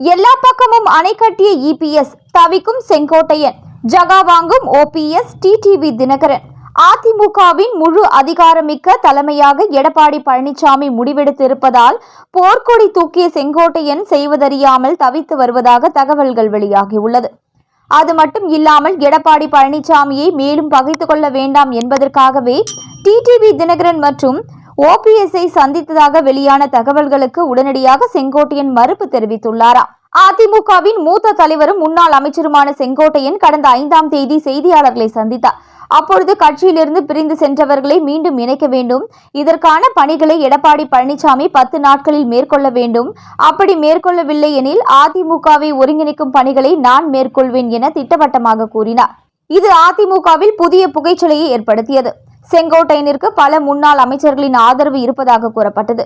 எல்லா பக்கமும் அணை கட்டிய இபிஎஸ் தவிக்கும் செங்கோட்டையன். ஜகா வாங்கும் ஓபிஎஸ் டிடிவி தினகரன். அதிமுகவின் முழு அதிகாரமிக்க தலைமையாக எடப்பாடி பழனிசாமி முடிவெடுத்திருப்பதால் போர்க்கொடி தூக்கிய செங்கோட்டையன் செய்வதறியாமல் தவித்து வருவதாக தகவல்கள் வெளியாகியுள்ளது. அது மட்டும் இல்லாமல் எடப்பாடி பழனிசாமியை மேலும் பகைத்து கொள்ள வேண்டாம் என்பதற்காகவே டிடிவி தினகரன் மற்றும் ஓபிஎஸ்ஐ சந்தித்ததாக வெளியான தகவல்களுக்கு உடனடியாக செங்கோட்டையன் மறுப்பு தெரிவித்துள்ளாராம். அதிமுகவின் மூத்த தலைவரும் முன்னாள் அமைச்சருமான செங்கோட்டையன் கடந்த ஐந்தாம் தேதி செய்தியாளர்களை சந்தித்தார். அப்பொழுது கட்சியிலிருந்து பிரிந்து சென்றவர்களை மீண்டும் இணைக்க வேண்டும். இதற்கான பணிகளை எடப்பாடி பழனிசாமி பத்து நாட்களில் மேற்கொள்ள வேண்டும். அப்படி மேற்கொள்ளவில்லை எனில் அதிமுகவை ஒருங்கிணைக்கும் பணிகளை நான் மேற்கொள்வேன் என திட்டவட்டமாக கூறினார். இது அதிமுகவில் புதிய புகைச்சலையை ஏற்படுத்தியது. செங்கோட்டையனிற்கு பல முன்னாள் அமைச்சர்களின் ஆதரவு இருப்பதாக கூறப்பட்டது.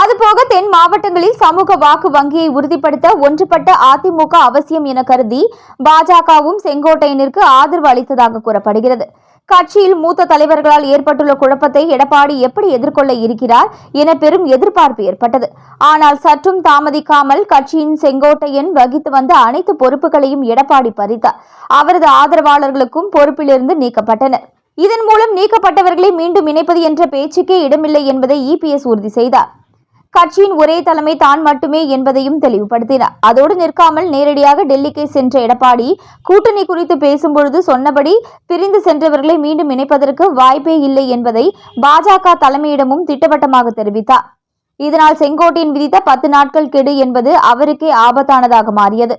அதுபோக தென் மாவட்டங்களில் சமூக வாக்கு வங்கியை உறுதிப்படுத்த ஒன்றுபட்ட அதிமுக அவசியம் என கருதி பாஜகவும் செங்கோட்டையனிற்கு ஆதரவு அளித்ததாக கூறப்படுகிறது. கட்சியில் மூத்த தலைவர்களால் ஏற்பட்டுள்ள குழப்பத்தை எடப்பாடி எப்படி எதிர்கொள்ள இருக்கிறார் என பெரும் எதிர்பார்ப்பு ஏற்பட்டது. ஆனால் சற்றும் தாமதிக்காமல் கட்சியின் செங்கோட்டையன் வகித்து வந்த அனைத்து பொறுப்புகளையும் எடப்பாடி பறித்தார். அவரது ஆதரவாளர்களுக்கும் பொறுப்பிலிருந்து நீக்கப்பட்டனர். இதன் மூலம் நீக்கப்பட்டவர்களை மீண்டும் இணைப்பது என்ற பேச்சுக்கே இடமில்லை என்பதை இபிஎஸ் உறுதி செய்தார். கட்சியின் ஒரே தலைமை தான் மட்டுமே என்பதையும் தெளிவுபடுத்தினார். அதோடு நிற்காமல் நேரடியாக டெல்லிக்கு சென்ற எடப்பாடி கூட்டணி குறித்து பேசும்பொழுது சொன்னபடி பிரிந்து சென்றவர்களை மீண்டும் இணைப்பதற்கு வாய்ப்பே இல்லை என்பதை பாஜக தலைமையிடமும் திட்டவட்டமாக தெரிவித்தார். இதனால் செங்கோட்டையின் விதித்த பத்து நாட்கள் கெடு என்பது அவருக்கே ஆபத்தானதாக மாறியது.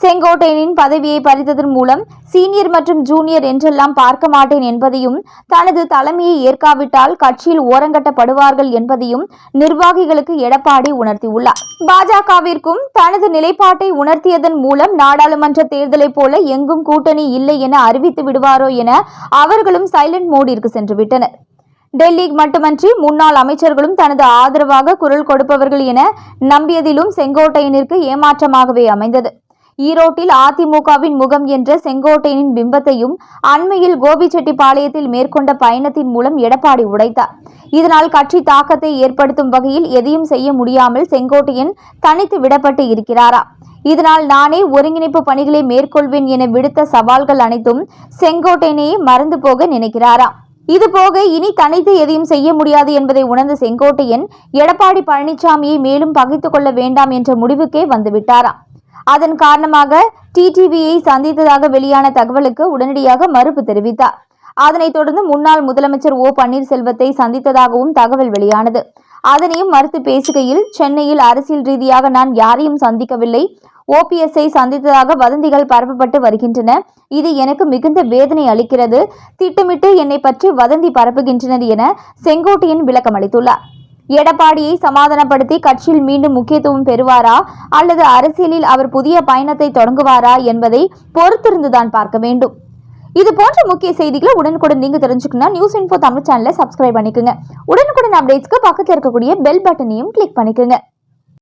செங்கோட்டையனின் பதவியை பறித்ததன் மூலம் சீனியர் மற்றும் ஜூனியர் என்றெல்லாம் பார்க்க மாட்டேன் என்பதையும் தனது தலைமையை ஏற்காவிட்டால் கட்சியில் ஓரங்கட்டப்படுவார்கள் என்பதையும் நிர்வாகிகளுக்கு எடப்பாடி உணர்த்தியுள்ளார். பாஜகவிற்கும் தனது நிலைப்பாட்டை உணர்த்தியதன் மூலம் நாடாளுமன்ற தேர்தலைப் போல எங்கும் கூட்டணி இல்லை என அறிவித்து விடுவாரோ என அவர்களும் சைலண்ட் மோடிற்கு சென்றுவிட்டனர் டெல்லி மட்டுமன்றி முன்னாள் அமைச்சர்களும் தனது ஆதரவாக குரல் கொடுப்பவர்கள் என நம்பியதிலும் செங்கோட்டையனிற்கு ஏமாற்றமாகவே அமைந்தது. ஈரோட்டில் அதிமுகவின் முகம் என்ற செங்கோட்டையனின் பிம்பத்தையும் அண்மையில் கோபிச்செட்டிப்பாளையத்தில் மேற்கொண்ட பயணத்தின் மூலம் எடப்பாடி உடைத்தார். இதனால் கட்சி தாக்கத்தை ஏற்படுத்தும் வகையில் எதையும் செய்ய முடியாமல் செங்கோட்டையன் தனித்து விடப்பட்டு இருக்கிறாரா? இதனால் நானே ஒருங்கிணைப்பு பணிகளை மேற்கொள்வேன் என விடுத்த சவால்கள் அனைத்தும் செங்கோட்டையனையே மறந்து போக நினைக்கிறாரா? இதுபோக இனி தனித்து எதையும் செய்ய முடியாது என்பதை உணர்ந்த செங்கோட்டையன் எடப்பாடி பழனிசாமியை மேலும் பகைத்துக் கொள்ள வேண்டாம் என்ற முடிவுக்கே வந்துவிட்டாராம் அதன் காரணமாக டிடிவியை சந்தித்ததாக வெளியான தகவலுக்கு உடனடியாக மறுப்பு தெரிவித்தார். அதனைத் தொடர்ந்து முன்னாள் முதலமைச்சர் ஓ. பன்னீர்செல்வத்தை சந்தித்ததாகவும் தகவல் வெளியானது. அதனையும் மறுத்து பேசுகையில் சென்னையில் அரசியல் ரீதியாக நான் யாரையும் சந்திக்கவில்லை. ஓபிஎஸ்ஐ சந்தித்ததாக வதந்திகள் பரப்பப்பட்டு வருகின்றன. இது எனக்கு மிகுந்த வேதனை அளிக்கிறது. திட்டமிட்டு என்னை பற்றி வதந்தி பரப்புகின்றனர் என செங்கோட்டையன் விளக்கம் அளித்துள்ளார் எடப்பாடியை சமாதானப்படுத்தி கட்சியில் மீண்டும் முக்கியத்துவம் பெறுவாரா? அல்லது அரசியலில் அவர் புதிய பயணத்தை தொடங்குவாரா என்பதை பொறுத்திருந்துதான் பார்க்க வேண்டும். இது போன்ற முக்கிய செய்திகளை உடனுக்குடன் நீங்க தெரிஞ்சுக்கணும் நியூஸ் இன்ஃபோ தமிழ் சேனலை சப்ஸ்கிரைப் பண்ணிக்கோங்க. உடனுக்குடன் அப்டேட்ஸ்க்கு பக்கத்தில் இருக்கக்கூடிய பெல் பட்டனையும் கிளிக் பண்ணிக்கோங்க.